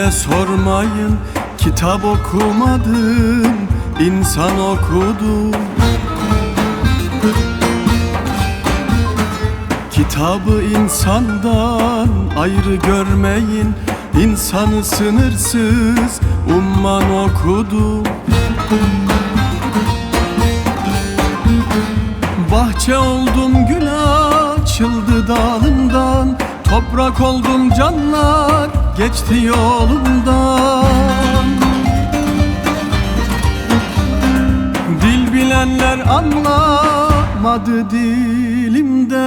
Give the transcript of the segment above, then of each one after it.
Kimseye sormayın. Kitap okumadım insan okudum Kitabı insandan ayrı görmeyin. İnsanı sınırsız umman okudum Bahçe oldum Toprak oldum canlar geçti yolumdan. Dil bilenler anlamadı dilimden.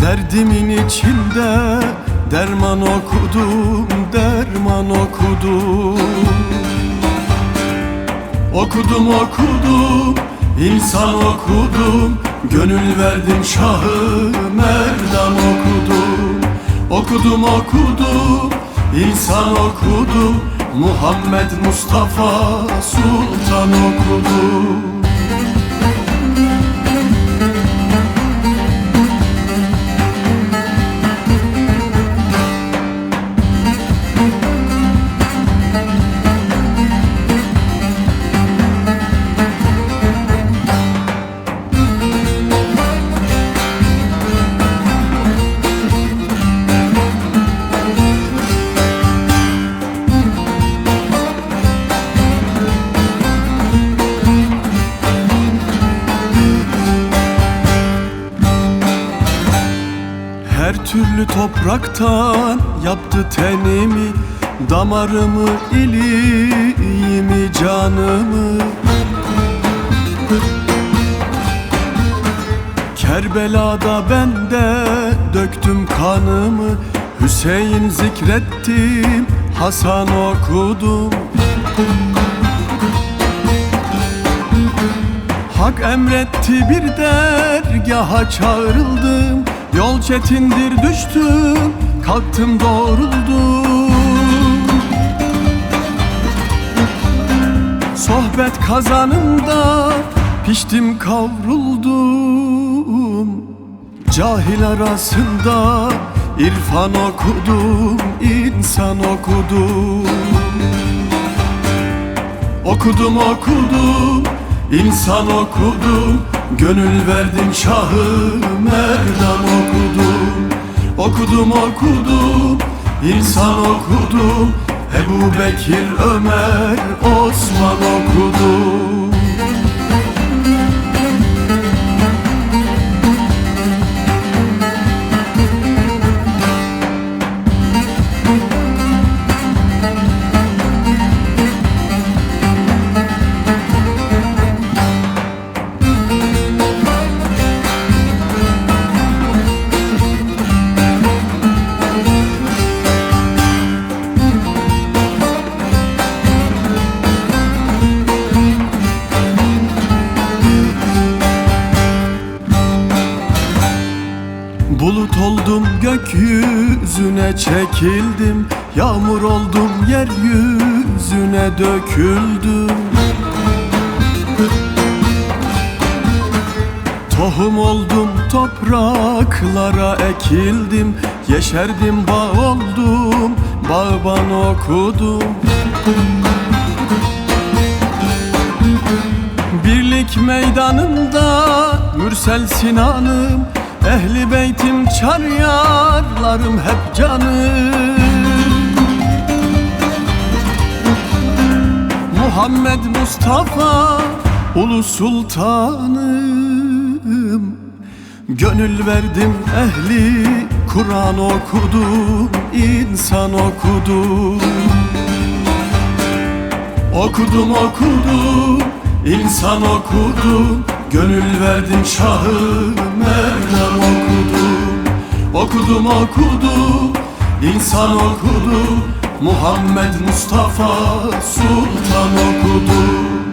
Derdimin içinde derman okudum, derman okudum. Okudum okudum, insan okudum Gönül verdim şahı merdan okudum Okudum okudum, insan okudum Muhammed Mustafa Sultan okudum türlü topraktan yaptı tenimi Damarımı, iliğimi, canımı. Kerbela'da ben de döktüm kanımı Hüseyin zikrettim, Hasan okudum. Hak emretti bir dergaha çağrıldım Yol çetindir düştüm kalktım doğruldum. Sohbet kazanında piştim kavruldum. Cahil arasında irfan okudum insan okudum. Okudum okudum, insan okudum Gönül verdim şahı merdan okudum Okudum okudum, insan okudum Ebu Bekir, Ömer, Osman okudum oldum gökyüzüne çekildim. Yağmur oldum yeryüzüne döküldüm. Tohum oldum topraklara ekildim. Yeşerdim bağ oldum bağban okudum. Birlik meydanında Mürsel Sinan'ım Ehli beytim çar yarlarım hep canım Muhammed Mustafa Ulu Sultanım. Gönül verdim ehli Kur'an okudum insan okudum. Okudum okudum, insan okudum Gönül verdim şahı merdan okudum Okudum okudum, insan okudum Muhammed Mustafa Sultan okudum